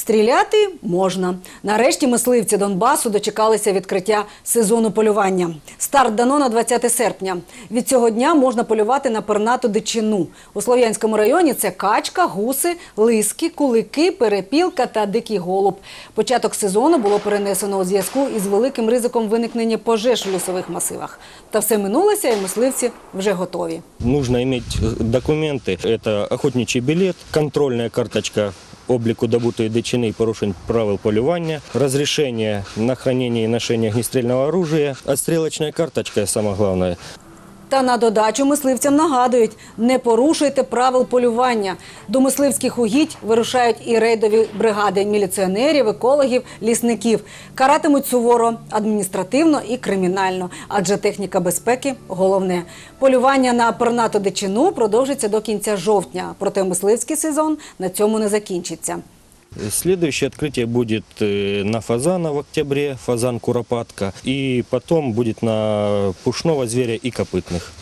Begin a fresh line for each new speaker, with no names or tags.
Стріляти можна. Нарешті мисливці Донбасу дочекалися відкриття сезону полювання. Старт дано на 20 серпня. Від цього дня можна полювати на пернату дичину. У Слов'янському районі це качка, гуси, лиски, кулики, перепілка та дикий голуб. Початок сезону було перенесено у зв'язку із великим ризиком виникнення пожеж у лісових масивах. Та все минулося, і мисливці вже готові.
Нужно иметь э, документы. Это охотничий билет, контрольная карточка обліку добутої дичини і порушень правил полювання, разрешение на хранение и ношение огнестрельного оружия, отстрелочная карточка, самое главное,
Та на додачу мисливцям нагадують, не порушуйте правил полювання. До мисливських угідь вирушають і рейдові бригади міліціонерів, екологів, лісників. Каратимуть суворо, адміністративно і кримінально, адже техніка безпеки головне. Полювання на пернату дичину продовжиться до кінця жовтня. Проте мисливський сезон на цьому не закінчиться.
Следующее открытие будет э, на фазана в октябре, фазан куропатка, и потом будет на пушного зверя и копытных.